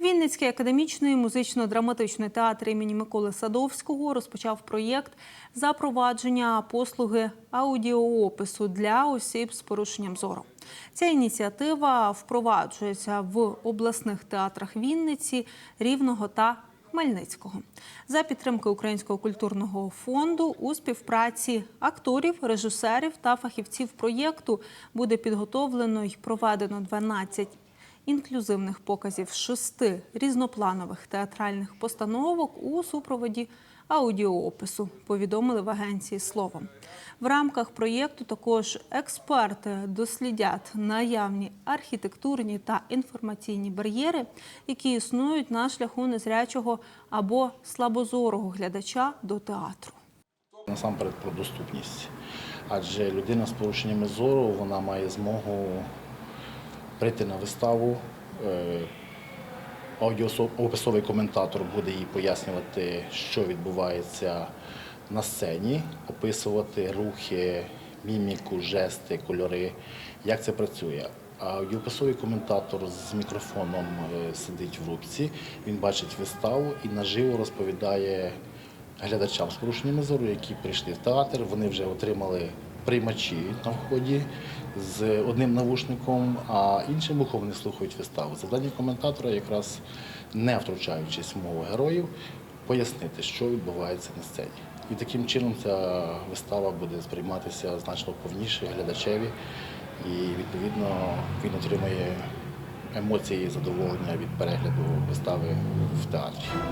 Вінницький академічний музично-драматичний театр імені Миколи Садовського розпочав проєкт запровадження послуги аудіоопису для осіб з порушенням зору. Ця ініціатива впроваджується в обласних театрах Вінниці, Рівного та Хмельницького за підтримки Українського культурного фонду у співпраці акторів, режисерів та фахівців проєкту буде підготовлено й проведено 12 інклюзивних показів шести різнопланових театральних постановок у супроводі аудіоопису, повідомили в агенції словом. В рамках проєкту також експерти дослідять наявні архітектурні та інформаційні бар'єри, які існують на шляху незрячого або слабозорого глядача до театру. Насамперед про доступність. Адже людина з порушеннями зору вона має змогу прийти на виставу. е, Аудіоописовий коментатор буде їй пояснювати, що відбувається на сцені, описувати рухи, міміку, жести, кольори, як це працює. Аудіописовий коментатор з мікрофоном е, сидить в рубці, він бачить виставу і наживо розповідає глядачам з порушеннями зору, які прийшли в театр. Вони вже отримали приймачі на вході з одним навушником, а іншим ухом вони слухають виставу. Завдання коментатора якраз не втручаючись в мову героїв, пояснити, що відбувається на сцені. І таким чином ця вистава буде сприйматися значно повніше глядачеві, і відповідно він отримає емоції задоволення від перегляду вистави в театрі.